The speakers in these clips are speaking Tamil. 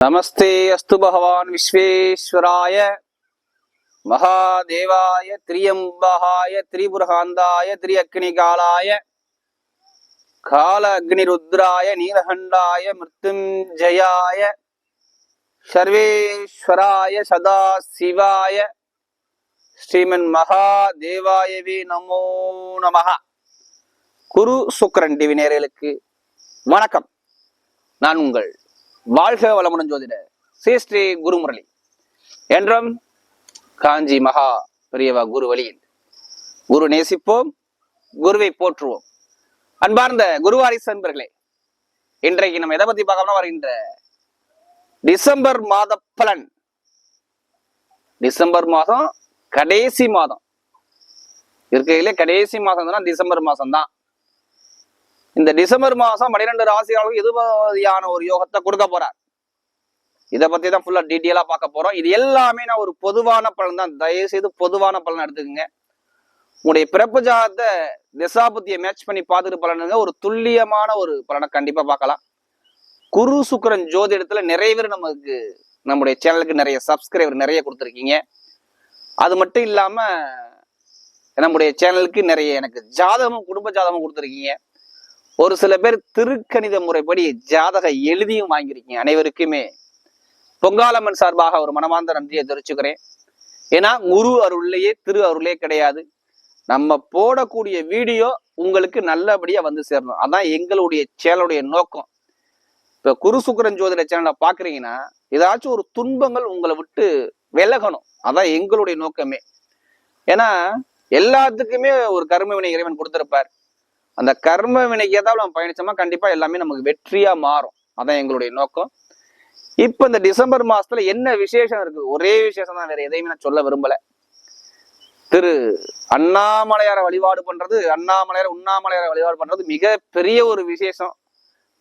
नमस्ते अस्तु भगवान् विश्वेश्वराय महादेवाय त्रियम्बहाय त्रिबुरहान्दाय त्रियग्निकालाय काल अग्निरुद्राय नीलकण्डाय मृत्युञ्जयाय सर्वेश्वराय सदाशिवाय ஸ்ரீமன் நமோ நமஹ குரு சுக்கரன் டிவி நேயர்களுக்கு வணக்கம் நான் உங்கள் வாழ்க வளமுடன் ஜோதிட. ஸ்ரீ ஸ்ரீ குருமுரளி. என்றும் காஞ்சி மகா பெரியவா குரு வழியில் குரு நேசிப்போம் குருவை போற்றுவோம். அன்பார்ந்த குருவாரிசு அன்பர்களே இன்றைக்கு நம்ம எதை பத்தி பார்க்கணும் வருகின்ற டிசம்பர் மாத பலன். டிசம்பர் மாதம் கடைசி மாதம். இருக்கையிலே கடைசி மாதம் தான் டிசம்பர் மாதம் தான் இந்த டிசம்பர் மாதம் பன்னிரெண்டு ராசிகளுக்கு எது ஒரு யோகத்தை கொடுக்க போறார். இதை பத்தி தான் ஃபுல்லா டீட்டெயிலா பார்க்க போறோம். இது எல்லாமே நான் ஒரு பொதுவான பலன் தான். தயவு செய்து பொதுவான பலன் எடுத்துக்கோங்க. உங்களுடைய பிறப்பு ஜாதத்தை திசாபுத்தியை மேட்ச் பண்ணி பார்த்துட்டு பலனுங்க. ஒரு துல்லியமான ஒரு பலனை கண்டிப்பா பார்க்கலாம். குரு சுக்கரன் ஜோதிடத்துல நிறைய பேர் நமக்கு நம்முடைய சேனலுக்கு நிறைய சப்ஸ்கிரைபர் நிறைய கொடுத்துருக்கீங்க. அது மட்டும் இல்லாம நம்முடைய சேனலுக்கு நிறைய எனக்கு ஜாதகமும் குடும்ப ஜாதகமும் கொடுத்துருக்கீங்க. ஒரு சில பேர் திருக்கணித முறைப்படி ஜாதக எழுதியும் வாங்கியிருக்கீங்க அனைவருக்குமே. பொங்காலம்மன் சார்பாக ஒரு மனமார்ந்த நன்றியை தெரிவிச்சுக்கிறேன். ஏன்னா குரு அருள்லையே திரு அருளே கிடையாது. நம்ம போடக்கூடிய வீடியோ உங்களுக்கு நல்லபடியா வந்து சேரணும். அதான் எங்களுடைய சேனலுடைய நோக்கம். இப்ப குரு சுக்கரன் ஜோதிட சேனலை பாக்குறீங்கன்னா ஏதாச்சும் ஒரு துன்பங்கள் உங்களை விட்டு விலகணும். அதான் எங்களுடைய நோக்கமே. ஏன்னா எல்லாத்துக்குமே ஒரு கருமவினை இறைவன் கொடுத்திருப்பார். அந்த கர்ம வினைக்கு ஏதாவது நம்ம பயணிச்சோம்னா கண்டிப்பா எல்லாமே நமக்கு வெற்றியா மாறும். அதான் எங்களுடைய நோக்கம். இப்ப இந்த டிசம்பர் மாசத்துல என்ன விசேஷம் இருக்கு ஒரே விசேஷம் தான் வேற எதையுமே நான் சொல்ல விரும்பல. திரு அண்ணாமலையார வழிபாடு பண்றது அண்ணாமலையார உண்ணாமலையார வழிபாடு பண்றது மிக பெரிய ஒரு விசேஷம்.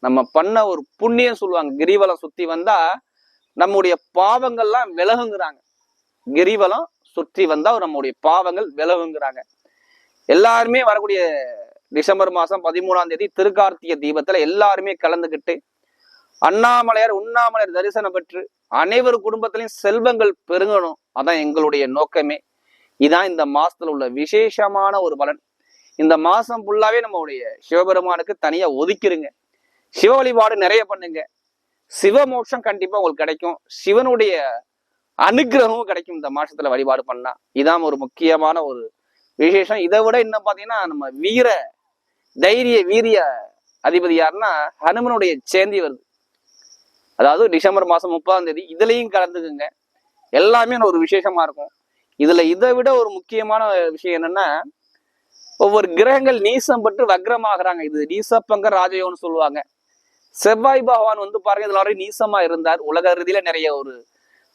நம்ம பண்ண ஒரு புண்ணியம் சொல்லுவாங்க. கிரிவலம் சுத்தி வந்தா நம்முடைய பாவங்கள்லாம் விலகுங்கிறாங்க. கிரிவலம் சுற்றி வந்தா நம்முடைய பாவங்கள் விலகுங்கிறாங்க. எல்லாருமே வரக்கூடிய டிசம்பர் மாதம் பதிமூணாம் தேதி திருக்கார்த்திகை தீபத்தில் எல்லாருமே கலந்துக்கிட்டு அண்ணாமலையார் உண்ணாமலையார் தரிசனம் பெற்று அனைவர் குடும்பத்திலையும் செல்வங்கள் பெருங்கணும் அதான் எங்களுடைய நோக்கமே. இதான் இந்த மாசத்துல உள்ள விசேஷமான ஒரு பலன். இந்த மாசம் ஃபுல்லாவே நம்மளுடைய சிவபெருமானுக்கு தனியா ஒதுக்கிருங்க. சிவ வழிபாடு நிறைய பண்ணுங்க. சிவமோட்சம் கண்டிப்பா உங்களுக்கு கிடைக்கும். சிவனுடைய அனுகிரகமும் கிடைக்கும் இந்த மாசத்துல வழிபாடு பண்ணா. இதான் ஒரு முக்கியமான ஒரு விசேஷம். இதை விட இன்னும் பாத்தீங்கன்னா நம்ம வீர தைரிய வீரிய அதிபதி யாருன்னா ஹனுமனுடைய சேந்தி வருது. அதாவது டிசம்பர் மாதம் முப்பதாம் தேதி இதுலயும் கலந்துக்குங்க. எல்லாமே ஒரு விசேஷமா இருக்கும். இதுல இதை விட ஒரு முக்கியமான விஷயம் என்னன்னா ஒவ்வொரு கிரகங்கள் நீசம் பட்டு வக்ரமாகறாங்க. இது நீசப்பங்க ராஜயோகம்னு சொல்லுவாங்க. செவ்வாய் பகவான் வந்து பாருங்க இதில் வரை நீசமா இருந்தார். உலக ரீதியில நிறைய ஒரு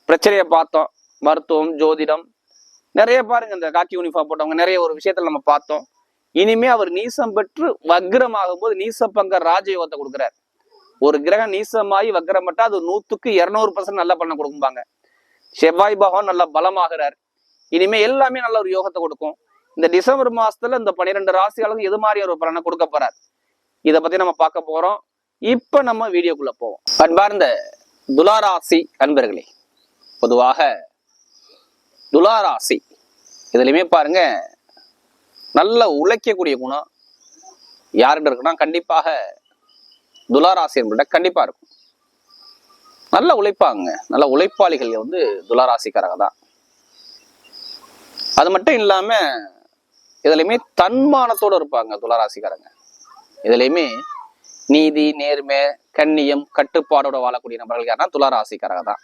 பிரச்சனையை பார்த்தோம். மருத்துவம் ஜோதிடம் நிறைய பாருங்க இந்த காக்கி யூனிஃபார்ம் போட்டவங்க நிறைய ஒரு விஷயத்தில் நம்ம பார்த்தோம். இனிமே அவர் நீசம் பெற்று வக்ரமாகும் போது நீசப்பங்கர் ராஜயோகத்தை கொடுக்குறாரு. ஒரு கிரகம் நீசமாகி வக்ரப்பட்டா அது நூத்துக்கு இருநூறு பர்சன்ட் நல்ல பண்ண கொடுக்கும்பாங்க. செவ்வாய் பகவான் நல்ல பலமாகிறார். இனிமே எல்லாமே நல்ல ஒரு யோகத்தை கொடுக்கும். இந்த டிசம்பர் மாசத்துல இந்த பன்னிரெண்டு ராசியாளுக்கும் எது மாதிரி ஒரு பலனை கொடுக்க போறார்? இதை பத்தி நம்ம பார்க்க போறோம். இப்ப நம்ம வீடியோக்குள்ள போவோம். அன்பார்ந்த துலாராசி அன்பர்களே பொதுவாக துலாராசி இதுலயுமே பாருங்க நல்ல உழைக்கக்கூடிய குணம் யார்கிட்ட இருக்குன்னா கண்டிப்பாக துலாராசி என்பத கண்டிப்பா இருக்கும். நல்ல உழைப்பாங்க. நல்ல உழைப்பாளிகள் வந்து துலாராசிக்காரங்க தான். அது மட்டும் இல்லாம இதுலயுமே தன்மானத்தோடு இருப்பாங்க துளாராசிக்காரங்க. இதுலயுமே நீதி நேர்மை கண்ணியம் கட்டுப்பாடோட வாழக்கூடிய நபர்கள் யாருன்னா துளாராசிக்காரங்க தான்.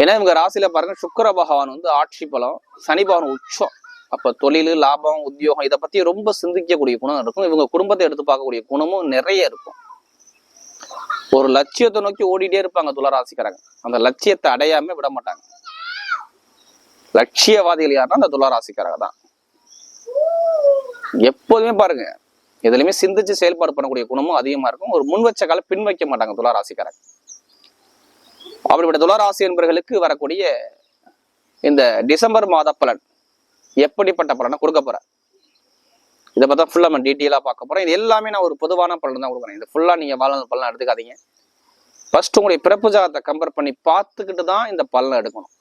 ஏன்னா இவங்க ராசியில பாருங்க சுக்கர பகவான் வந்து ஆட்சி பலம் சனி பகவான் உச்சம். அப்ப தொழில் லாபம் உத்தியோகம் இதை பத்தி ரொம்ப சிந்திக்கக்கூடிய குணம் இருக்கும். இவங்க குடும்பத்தை எடுத்து பார்க்கக்கூடிய குணமும் நிறைய இருக்கும். ஒரு லட்சியத்தை நோக்கி ஓடிட்டே இருப்பாங்க துளராசிக்காரங்க. அந்த லட்சியத்தை அடையாம விட மாட்டாங்க. லட்சியவாதிகள் யாருன்னா அந்த துளராசிக்காரங்க தான். எப்போதுமே பாருங்க எதுலையுமே சிந்திச்சு செயல்பாடு பண்ணக்கூடிய குணமும் அதிகமா இருக்கும். ஒரு முன் வச்ச கால பின் வைக்க மாட்டாங்க துளாராசிக்காரங்க. அப்படிப்பட்ட துளாராசி என்பவர்களுக்கு வரக்கூடிய இந்த டிசம்பர் மாத பலன் எப்படிப்பட்ட பலனை கொடுக்க போறேன் இதை பார்த்தா ஃபுல்லா நம்ம டீட்டெயிலாக பார்க்க போறோம். இது எல்லாமே நான் ஒரு பொதுவான பலன் தான் கொடுக்குறேன். இது ஃபுல்லா நீங்கள் வாழ பலனை எடுத்துக்காதீங்க. ஃபர்ஸ்ட் உங்களுடைய பிறப்பு ஜாதத்தை கம்பேர் பண்ணி பார்த்துக்கிட்டு தான் இந்த பலனை எடுக்கணும்.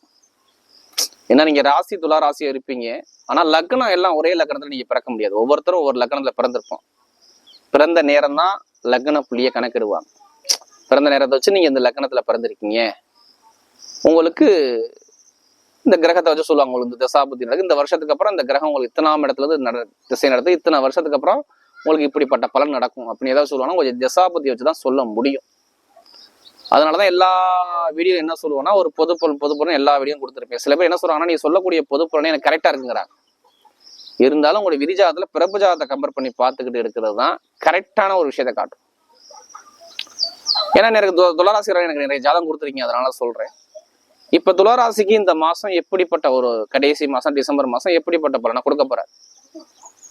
ஏன்னா நீங்க ராசி துலா ராசியாக இருப்பீங்க. ஆனா லக்னம் எல்லாம் ஒரே லக்னத்தில் நீங்க பிறக்க முடியாது. ஒவ்வொருத்தரும் ஒவ்வொரு லக்னத்தில் பிறந்திருப்போம். பிறந்த நேரம் தான் லக்ன புள்ளிய கணக்கிடுவாங்க. பிறந்த நேரத்தை வச்சு நீங்க இந்த லக்னத்தில் பிறந்திருக்கீங்க. உங்களுக்கு இந்த கிரகத்தை வச்சு சொல்லுவாங்க உங்களுக்கு இந்த தசாபுத்தி நடக்கு இந்த வருஷத்துக்கு அப்புறம் இந்த கிரகம் உங்களுக்கு இத்தனாம் இடத்துல இருந்து நட திசை நடத்து இத்தனை வருஷத்துக்கு அப்புறம் உங்களுக்கு இப்படிப்பட்ட பலன் நடக்கும் அப்படின்னு ஏதாவது சொல்லுவாங்கன்னா கொஞ்சம் தசாபுத்தி வச்சு தான் சொல்ல முடியும் அதனாலதான் எல்லா வீடியோ என்ன சொல்லுவோம்னா ஒரு பொது பொதுப்பொருள் எல்லா வீடியோ கொடுத்துருப்பேன் சில பேர் என்ன சொல்றாங்கன்னா நீ சொல்லக்கூடிய பொது எனக்கு கரெக்டா இருக்குங்கிறாங்க இருந்தாலும் உங்களுடைய விதிஜாதத்துல பிறப்பு ஜாதத்தை கம்பேர் பண்ணி பார்த்துக்கிட்டு இருக்கிறது தான் கரெக்டான ஒரு விஷயத்தை காட்டும் ஏன்னா எனக்கு து- எனக்கு நிறைய ஜாதம் கொடுத்துருக்கீங்க அதனால சொல்றேன் இப்ப துளராசிக்கு இந்த மாசம் எப்படிப்பட்ட ஒரு கடைசி மாசம் டிசம்பர் மாசம் எப்படிப்பட்ட பலனை கொடுக்க போற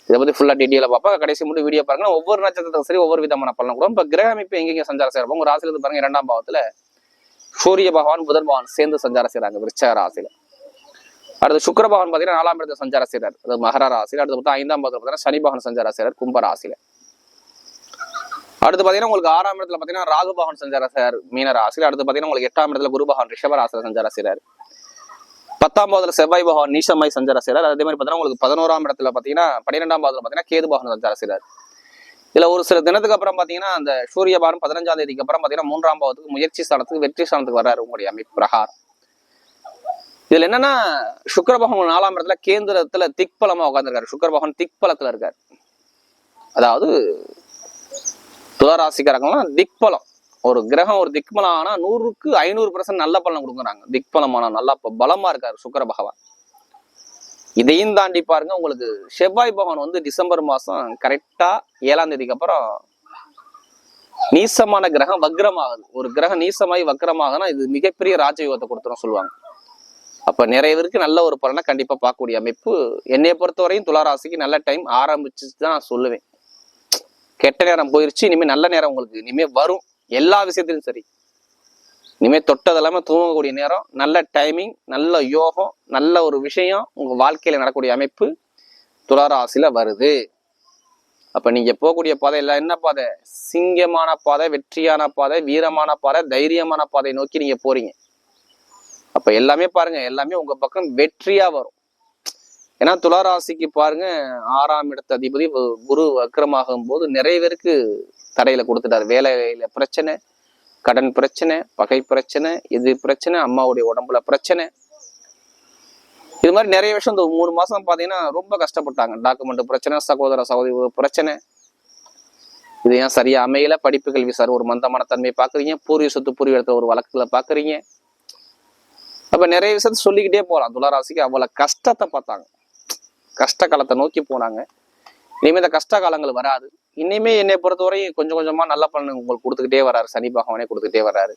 இதை பத்தி ஃபுல்லா டீட்டெயிலா பார்ப்பா கடைசி மட்டும் வீடியோ பாருங்க. ஒவ்வொரு நட்சத்திரத்துக்கும் சரி ஒவ்வொரு விதமான பலன் கூட இப்ப கிரக அமைப்பு எங்கெங்க சஞ்சாரம் செய்யறப்போ உங்க ராசியில பாருங்க இரண்டாம் பாவத்துல சூரிய பகவான் புதன் பகவான் சேர்ந்து சஞ்சாரம் செய்கிறாங்க விருச்சக ராசியில. அடுத்து சுக்கர பகவான் பாத்தீங்கன்னா நாலாம் இடத்துல சஞ்சாரம் செய்றாரு. அது மகர ராசியில. அடுத்து பார்த்தா ஐந்தாம் பாவத்துல பார்த்தீங்கன்னா சனி பகவான் சஞ்சாரம் செய்றாரு கும்ப ராசியில. அடுத்து பாத்தீங்கன்னா உங்களுக்கு ஆறாம் இடத்துல பாத்தீங்கன்னா ராகுபவன் பகவான் சஞ்சாரம் மீன ராசியில. அடுத்து பாத்தீங்கன்னா உங்களுக்கு எட்டாம் இடத்துல குரு பகவான் ரிஷப ராசியில பத்தாம் பாவத்துல செவ்வாய் பகவான் நீசமாய் சஞ்சாரம் செய்றாரு. அதே மாதிரி பாத்தீங்கன்னா உங்களுக்கு பதினோராம் இடத்துல பாத்தீங்கன்னா பன்னிரெண்டாம் பாவத்துல பாத்தீங்கன்னா கேது பகவான் சஞ்சாரம் செய்றாரு. இதுல ஒரு சில தினத்துக்கு அப்புறம் பாத்தீங்கன்னா அந்த சூரிய பாரம் பதினஞ்சாம் தேதிக்கு அப்புறம் பாத்தீங்கன்னா மூன்றாம் பாவத்துக்கு முயற்சி ஸ்தானத்துக்கு வெற்றி ஸ்தானத்துக்கு வர்றாரு உங்களுடைய அமைப்பு பிரகாரம். இதுல என்னன்னா சுக்கர பகவான் நாலாம் இடத்துல கேந்திரத்துல திக்பலமா உட்காந்துருக்காரு சுக்கர பகவான் திக்பலத்துல இருக்காரு. அதாவது துளாராசிக்காரங்களாம் திக்பலம். ஒரு கிரகம் ஒரு திக்பலம் ஆனா நூறுக்கு ஐநூறு பர்சன்ட் நல்ல பலன் கொடுக்குறாங்க. திக்பலமான நல்லா பலமா இருக்காரு சுக்கர பகவான். இதையும் தாண்டி பாருங்க உங்களுக்கு செவ்வாய் பகவான் வந்து டிசம்பர் மாசம் கரெக்டா ஏழாம் தேதிக்கு அப்புறம் நீசமான கிரகம் வக்ரமாகுது. ஒரு கிரகம் நீசமாய் வக்ரமாகுதுன்னா இது மிகப்பெரிய ராஜயோகத்தை கொடுத்துரும் சொல்லுவாங்க. அப்ப நிறைய பேருக்கு நல்ல ஒரு பலனை கண்டிப்பா பார்க்கக்கூடிய அமைப்பு. என்னைய பொறுத்தவரையும் துளாராசிக்கு நல்ல டைம் ஆரம்பிச்சு தான் நான் சொல்லுவேன். கெட்ட நேரம் போயிருச்சு இனிமேல் நல்ல நேரம் உங்களுக்கு இனிமேல் வரும். எல்லா விஷயத்திலும் சரி. இனிமேல் தொட்டது இல்லாமல் தூங்கக்கூடிய நேரம் நல்ல டைமிங் நல்ல யோகம் நல்ல ஒரு விஷயம் உங்கள் வாழ்க்கையில் நடக்கக்கூடிய அமைப்பு துளாராசியில் வருது. அப்போ நீங்கள் போகக்கூடிய பாதை எல்லாம் என்ன பாதை? சிங்கமான பாதை வெற்றியான பாதை வீரமான பாதை தைரியமான பாதையை நோக்கி நீங்கள் போகிறீங்க அப்போ எல்லாமே பாருங்கள் எல்லாமே உங்கள் பக்கம் வெற்றியாக வரும். ஏன்னா துளாராசிக்கு பாருங்க ஆறாம் இடத்து அதிபதி குரு அக்கிரமாகும் போது நிறைய பேருக்கு தடையில கொடுத்துட்டாரு. வேலையில பிரச்சனை கடன் பிரச்சனை பகை பிரச்சனை இது பிரச்சனை அம்மாவுடைய உடம்புல பிரச்சனை. இது மாதிரி நிறைய விஷயம் இந்த மூணு மாசம் பாத்தீங்கன்னா ரொம்ப கஷ்டப்பட்டாங்க. டாக்குமெண்ட் பிரச்சனை சகோதர சகோதரி பிரச்சனை. இது ஏன் சரியா அமையல? படிப்பு கல்வி சார் ஒரு மந்தமான தன்மையை பாக்குறீங்க. பூர்வீக சொத்து பூர்வீக இடத்துல ஒரு வழக்குல பாக்குறீங்க. அப்ப நிறைய விஷயத்த சொல்லிக்கிட்டே போகலாம் துளாராசிக்கு அவ்வளவு கஷ்டத்தை பார்த்தாங்க. கஷ்ட காலத்தை நோக்கி போனாங்க. இனிமேல் இந்த கஷ்ட காலங்கள் வராது. இனிமே என்னை பொறுத்தவரையும் கொஞ்சம் கொஞ்சமாக நல்ல பலன் உங்களுக்கு கொடுத்துக்கிட்டே வராரு. சனி பகவானே கொடுத்துக்கிட்டே வராரு.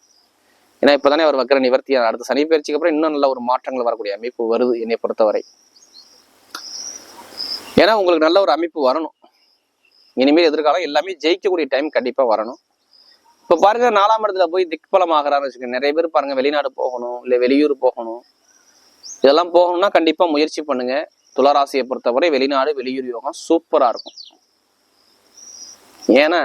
ஏன்னா இப்பதானே அவர் வக்கர நிவர்த்தி அடுத்த சனி பயிற்சிக்கு அப்புறம் இன்னும் நல்ல ஒரு மாற்றங்கள் வரக்கூடிய அமைப்பு வருது என்னை பொறுத்தவரை. ஏன்னா உங்களுக்கு நல்ல ஒரு அமைப்பு வரணும். இனிமேல் எதிர்காலம் எல்லாமே ஜெயிக்கக்கூடிய டைம் கண்டிப்பாக வரணும். இப்போ பாருங்க நாலாம் இடத்துல போய் திக்பலம் ஆகிறான்னு வச்சுக்கோங்க. நிறைய பேர் பாருங்க வெளிநாடு போகணும் இல்லை வெளியூர் போகணும். இதெல்லாம் போகணும்னா கண்டிப்பாக முயற்சி பண்ணுங்க. துளாராசியை பொறுத்தவரை வெளிநாடு வெளியூர் யோகம் சூப்பராக இருக்கும். ஏன்னா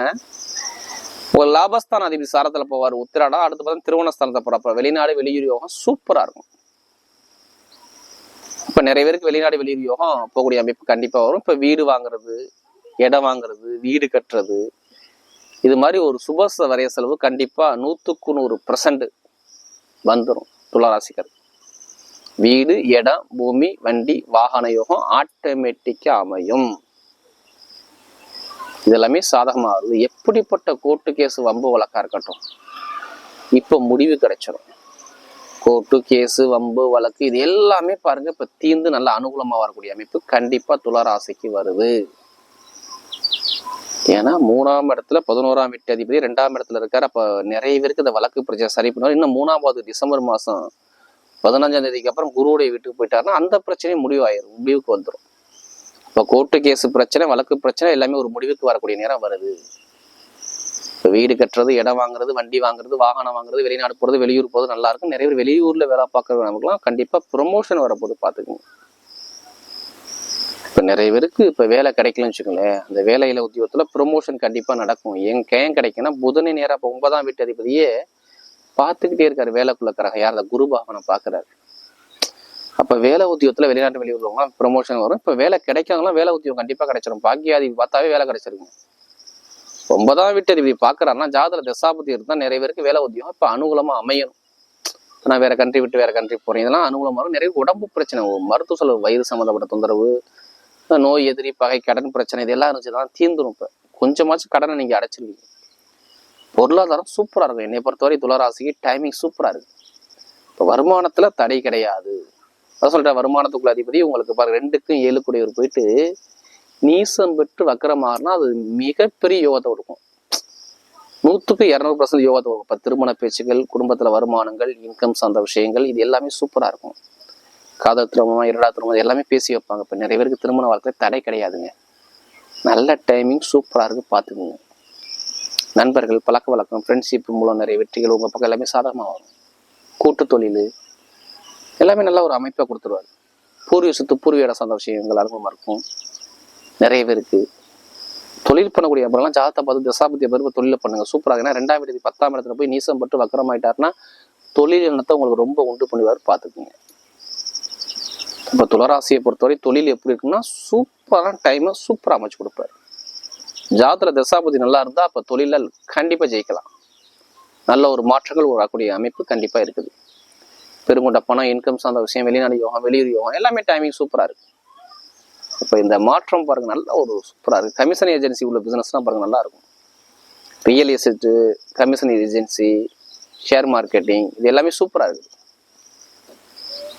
ஒரு லாபஸ்தான அதிபதி சாரத்தில் போவார் உத்திராடா அடுத்து பார்த்தா திருவண்ணஸ்தானத்தை போகிறப்ப வெளிநாடு வெளியூர் யோகம் சூப்பராக இருக்கும். இப்போ நிறைய பேருக்கு வெளிநாடு வெளியூர் யோகம் போகக்கூடிய அமைப்பு கண்டிப்பாக வரும். இப்போ வீடு வாங்குறது இடம் வாங்குறது வீடு கட்டுறது இது மாதிரி ஒரு சுபச வரைய செலவு கண்டிப்பாக நூற்றுக்கு நூறு பர்சன்ட் வந்துடும் துளாராசிக்கர் வீடு இடம் பூமி வண்டி வாகன யோகம் ஆட்டோமேட்டிக்கா அமையும். இதெல்லாமே சாதகமாக வருது. எப்படிப்பட்ட கோர்ட்டு கேஸ் வம்பு வழக்காக இருக்கட்டும். இப்போ முடிவு கிடைச்சிடும் கோர்ட்டு கேஸு வம்பு வழக்கு இது எல்லாமே பாருங்க இப்போ தீர்ந்து நல்ல அனுகூலமாக வரக்கூடிய அமைப்பு கண்டிப்பாக துளாராசிக்கு வருது. ஏன்னா மூணாம் இடத்துல பதினோராம் வீட்டு அதிபதி ரெண்டாம் இடத்துல இருக்கார் அப்போ நிறைய பேருக்கு இந்த வழக்கு பிரச்சனை சரி பண்ணுவார். இன்னும் மூணாவது டிசம்பர் மாதம் பதினஞ்சாம் தேதிக்கு அப்புறம் குருவுடைய வீட்டுக்கு போயிட்டாருன்னா அந்த பிரச்சனையும் முடிவாயிரும் முடிவுக்கு வந்துடும் இப்போ கோர்ட்டு கேஸ் பிரச்சனை வழக்கு பிரச்சனை எல்லாமே ஒரு முடிவுக்கு வரக்கூடிய நேரம் வருது. இப்போ வீடு கட்டுறது இடம் வாங்குறது வண்டி வாங்குறது வாகனம் வாங்குறது வெளிநாடு போகிறது வெளியூர் போகிறது நல்லா இருக்கும். நிறைய பேர் வெளியூர்ல வேலை பார்க்கறது நமக்குலாம் கண்டிப்பாக ப்ரொமோஷன் வரப்போது பார்த்துக்கோங்க. இப்போ நிறைய பேருக்கு இப்போ வேலை கிடைக்கலன்னு வச்சுக்கோங்களேன். அந்த வேலையில உத்தியோகத்தில் ப்ரொமோஷன் கண்டிப்பாக நடக்கும். ஏன் ஏன் கிடைக்குன்னா புதனை நேரம் இப்ப ஒன்பதாம் வீட்டு அதிபதியே பார்த்துக்கிட்டே இருக்காரு. வேலைக்குள்ள யார்? அந்த குரு பாவனை பார்க்குறாரு. அப்ப வேலை உத்தியோகத்தில் வெளிநாட்டு வெளியூர்லாம் ப்ரொமோஷன் வரும். இப்ப வேலை கிடைக்காதவங்களாம் வேலை உத்தியோகம் கண்டிப்பா கிடைச்சிடும் பாக்கியாதி பார்த்தாவே வேலை கிடைச்சிருங்க ஒன்பதாம் வீட்டு அதிபதி பாக்குறாருன்னா ஜாதக தசாபதி இருந்தால் நிறைய பேருக்கு வேலை உத்தியோகம் இப்ப அனுகூலமா அமையணும். நான் வேற கண்ட்ரி விட்டு வேற கண்ட்ரி போறேன். இதெல்லாம் அனுகூலமாக வரும் நிறைய உடம்பு பிரச்சனை. வரும். மருத்துவ செலவு வயிறு சம்மந்தப்பட்ட தொந்தரவு நோய் எதிரி பகை கடன் பிரச்சனை இதெல்லாம் இருந்துச்சுன்னா தீந்துரும் இப்ப. கொஞ்சமாச்சும் கடனை நீங்க அடைச்சிருவீங்க. பொருளாதாரம் சூப்பராக இருக்கும் என்னை பொறுத்தவரை துளராசிக்கு டைமிங் சூப்பராக இருக்கு. இப்போ வருமானத்தில் தடை கிடையாது. அதான் சொல்றேன் வருமானத்துக்குள்ள அதிபதி உங்களுக்கு பாருங்க ரெண்டுக்கும் ஏழு ஏழுக்குடையவர் போயிட்டு நீசம் பெற்று வக்கரமாகனா அது மிகப்பெரிய யோகத்தை கொடுக்கும். நூற்றுக்கு இரநூறு பர்சன்ட் யோகத்தை கொடுக்கும். இப்போ திருமண பேச்சுகள் குடும்பத்தில் வருமானங்கள் இன்கம் சார்ந்த விஷயங்கள் இது எல்லாமே சூப்பராக இருக்கும். காதல் திருமணம் இரடா திருமணம் எல்லாமே பேசி வைப்பாங்க. இப்போ நிறைய பேருக்கு திருமண வாழ்க்கை தடை கிடையாதுங்க. நல்ல டைமிங் சூப்பராக இருக்குது பார்த்துக்குங்க. நண்பர்கள் பழக்க வழக்கம் ஃப்ரெண்ட்ஷிப் மூலம் நிறைய வெற்றிகள் உங்கள் பக்கம் எல்லாமே சாதகமாக வரும். கூட்டு தொழில் எல்லாமே நல்ல ஒரு அமைப்பை கொடுத்துருவார். பூர்வீக சொத்து பூர்வீக இடம் சார்ந்த விஷயங்கள் அனுபவமாக இருக்கும். நிறைய பேருக்கு தொழில் பண்ணக்கூடிய அப்புறம்லாம் ஜாதகத்தை பார்த்து தசாபத்திய பிறகு தொழில பண்ணுங்க. சூப்பராக ஏன்னா ரெண்டாம் இடத்துக்கு பத்தாம் இடத்துல போய் நீசம் பட்டு வக்கரமாயிட்டாருன்னா தொழில் எண்ணத்தை உங்களுக்கு ரொம்ப உண்டு பண்ணுவார் பார்த்துக்குங்க. இப்போ துளராசியை பொறுத்தவரை தொழில் எப்படி இருக்குன்னா சூப்பரான டைமை சூப்பராக அமைச்சு கொடுப்பாரு. ஜாதக தசாபதி நல்லா இருந்தா அப்ப தொழிலால் கண்டிப்பா ஜெயிக்கலாம். நல்ல ஒரு மாற்றங்கள் வரக்கூடிய அமைப்பு கண்டிப்பா இருக்குது. பெருங்கொண்ட பணம் இன்கம் சார்ந்த விஷயம் வெளிநாடு யோகம் வெளியூர் யோகம் எல்லாமே டைமிங் சூப்பரா இருக்கு. இப்ப இந்த மாற்றம் பாருங்க நல்ல ஒரு சூப்பரா இருக்கு. கமிஷன் ஏஜென்சி உள்ள பிசினஸ்லாம் பாருங்க நல்லா இருக்கும். Real estate commission agency share marketing இது எல்லாமே சூப்பராக இருக்குது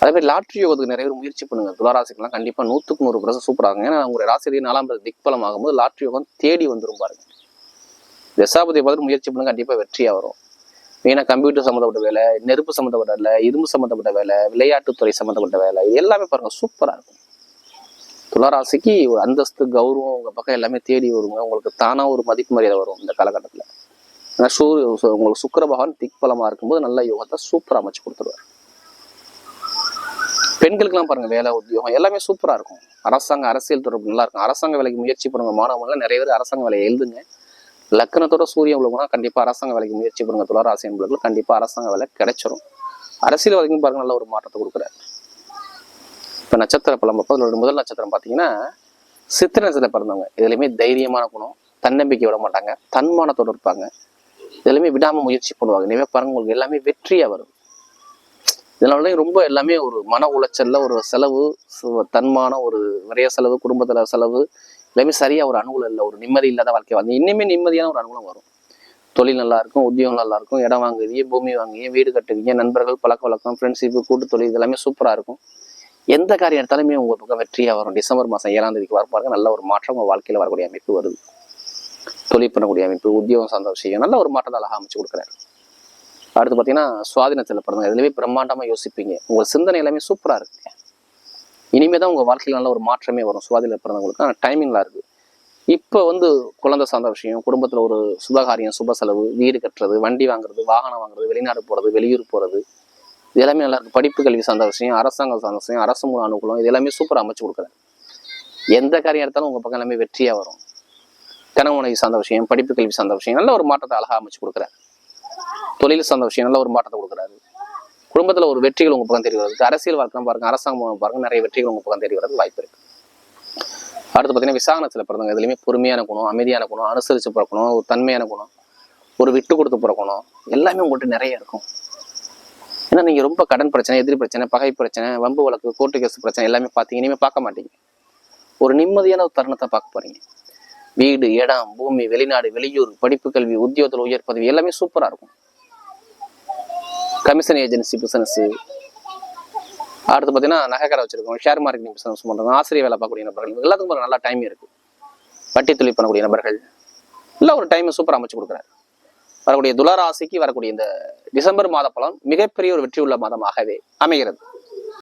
அதே மாதிரி லாட்ரி யோகத்துக்கு நிறைய பேர் முயற்சி பண்ணுங்க. துளாராசிக்கெல்லாம் கண்டிப்பா நூத்துக்கு நூறு பர்சன்ட் சூப்பரா இருக்கும். ஏன்னா உங்களுடைய ராசி நாலாம் பேர் திக்பலம் ஆகும்போது லாட்ரி யோகம் தேடி வந்துரும் பாருங்க. தசாபதியை பார்த்து முயற்சி பண்ணுங்க கண்டிப்பா வெற்றியா வரும். மெயினாக கம்ப்யூட்டர் சம்மந்தப்பட்ட வேலை நெருப்பு சம்மந்தப்பட்ட வேலை இரும்பு சம்மந்தப்பட்ட வேலை விளையாட்டுத்துறை சம்மந்தப்பட்ட வேலை இது எல்லாமே பாருங்க சூப்பரா இருக்கும். துளாராசிக்கு ஒரு அந்தஸ்து கௌரவம் உங்க பக்கம் எல்லாமே தேடி வருங்க. உங்களுக்கு தானாக ஒரு மதிப்பு மரியாதை வரும் இந்த காலகட்டத்தில். ஏன்னா சூரிய உங்களுக்கு சுக்கிர பகவான் திக்பலமா இருக்கும்போது நல்ல யோகத்தை சூப்பரா அமைச்சு கொடுத்துருவார். பெண்களுக்கெல்லாம் பாருங்க வேலை உத்தியோகம் எல்லாமே சூப்பராக இருக்கும். அரசாங்க அரசியல் தொடர்பு நல்லா இருக்கும். அரசாங்க வேலைக்கு முயற்சி பண்ணுங்க மாணவர்கள் நிறைய பேர் அரசாங்க வேலையை எழுதுங்க. லக்கணத்தோட சூரியன் உள்ளவங்கன்னா கண்டிப்பாக அரசாங்க வேலைக்கு முயற்சி பண்ணுங்க துளாராசி என்பவர்கள் கண்டிப்பாக அரசாங்க வேலை கிடைச்சிரும். அரசியல் வரைக்கும் பாருங்க நல்ல ஒரு மாற்றத்தை கொடுக்குறாரு. இப்போ நட்சத்திர பலம் பார்ப்போம். அதோட முதல் நட்சத்திரம் பார்த்தீங்கன்னா சித்திர நட்சத்திரம் பிறந்தவங்க. இதுலையுமே தைரியமான குணம் தன்னம்பிக்கை விட மாட்டாங்க தன்மானத்தோட இருப்பாங்க. இதுலையுமே விடாமல் முயற்சி பண்ணுவாங்க. நிறைய பாருங்க உங்களுக்கு எல்லாமே வெற்றியாக வரும். இதனால ரொம்ப எல்லாமே ஒரு மன உளைச்சல்ல ஒரு செலவு சு- தன்மான ஒரு நிறைய செலவு குடும்பத்தில் செலவு எல்லாமே சரியாக ஒரு அனுகூலம் இல்லை ஒரு நிம்மதி இல்லாத வாழ்க்கை வந்து இன்னுமே நிம்மதியான ஒரு அனுகூலம் வரும். தொழில் நல்லா இருக்கும் உத்தியோகம் நல்லா இருக்கும் இடம் வாங்குவீங்க பூமி வாங்குவீங்க வீடு கட்டுவீங்க நண்பர்கள் பழக்க வழக்கம் ஃப்ரெண்ட்ஷிப் கூட்டு தொழில் இதெல்லாமே எல்லாமே இருக்கும். எந்த காரியம் எடுத்தாலுமே உங்கள் பக்கம் வெற்றியாக வரும். டிசம்பர் மாதம் ஏழாம் தேதிக்கு வர பாருங்க நல்ல ஒரு மாற்றம் உங்கள் வாழ்க்கையில் வரக்கூடிய அமைப்பு வருது. தொழில் பண்ணக்கூடிய அமைப்பு உத்தியோகம் சார்ந்த விஷயம் நல்ல ஒரு மாற்றத்தை அழகாக அமைச்சு கொடுக்குறாரு. அடுத்து பார்த்தீங்கன்னா சுவாதினத்தில் பிறந்தவங்க. இதுலவே பிரம்மாண்டமாக யோசிப்பீங்க. உங்கள் சிந்தனை எல்லாமே சூப்பராக இருக்கு. இனிமே தான் உங்கள் வாழ்க்கையில் நல்ல ஒரு மாற்றமே வரும். சுவாதியில் பிறந்தவங்களுக்கு. ஆனால் டைமிங்லாம் இருக்குது இப்போ வந்து குழந்தை சார்ந்த விஷயம் குடும்பத்தில் ஒரு சுபகாரியம் சுப செலவு வீடு கட்டுறது வண்டி வாங்குறது வாகனம் வாங்குறது வெளிநாடு போகிறது வெளியூர் போகிறது இது எல்லாமே நல்லா இருக்கு. படிப்பு கல்வி சார்ந்த விஷயம் அரசாங்கம் சார்ந்த விஷயம் அரசு மூலம் அனுகூலம் இது எல்லாமே சூப்பராக அமைச்சு கொடுக்குறேன் எந்த காரியம் எடுத்தாலும் உங்கள் பக்கம் எல்லாமே வெற்றியாக வரும். கணவனை சார்ந்த விஷயம் படிப்பு கல்வி சார்ந்த விஷயம் நல்ல ஒரு மாற்றத்தை அழகாக அமைச்சு கொடுக்குறேன் தொழில் சார்ந்த விஷயம் நல்ல ஒரு மாற்றத்தை கொடுக்குறாரு. குடும்பத்துல ஒரு வெற்றிகள் உங்கள் பக்கம் தெரிய வருது அரசியல் வாழ்க்கை பாருங்க அரசாங்கம் பாருங்க நிறைய வெற்றிகள் உங்கள் பக்கம் தெரிய வரது வாய்ப்பு இருக்கு. அடுத்து பார்த்தீங்கன்னா விசாகனத்தில் பிறந்தவங்க இதுலையுமே பொறுமையான குணம் அமைதியான குணம் அனுசரித்து பிறக்கணும் ஒரு தன்மையான குணம் ஒரு விட்டு கொடுத்து பிறக்கணும் எல்லாமே உங்கள்கிட்ட நிறைய இருக்கும். ஏன்னா நீங்க ரொம்ப கடன் பிரச்சனை எதிரி பிரச்சனை பகை பிரச்சனை வம்பு வழக்கு கோர்ட்டு கேஸ் பிரச்சனை எல்லாமே பார்த்தீங்க பார்க்க மாட்டீங்க. ஒரு நிம்மதியான ஒரு தருணத்தை பார்க்க போறீங்க. வீடு இடம் பூமி வெளிநாடு வெளியூர் படிப்பு கல்வி உத்தியோகத்தில் உயர் பதவி எல்லாமே சூப்பராக இருக்கும். கமிஷன் ஏஜென்சி பிசினஸ் அடுத்து பார்த்தீங்கன்னா நகைக்கடை வச்சிருக்கோம். ஷேர் மார்க்கெட்டிங் பிசினஸ் பண்ணுறோம் ஆசிரியர் வேலை பார்க்கக்கூடிய நபர்கள். எல்லாத்துக்கும் ஒரு நல்ல டைம் இருக்கு. வட்டி தொழில் பண்ணக்கூடிய நபர்கள். எல்லாம் ஒரு டைம் சூப்பராக அமைச்சு கொடுக்குறாரு. வரக்கூடிய துளராசிக்கு வரக்கூடிய இந்த டிசம்பர் மாத பலன் மிகப்பெரிய ஒரு வெற்றி உள்ள மாதமாகவே அமைகிறது.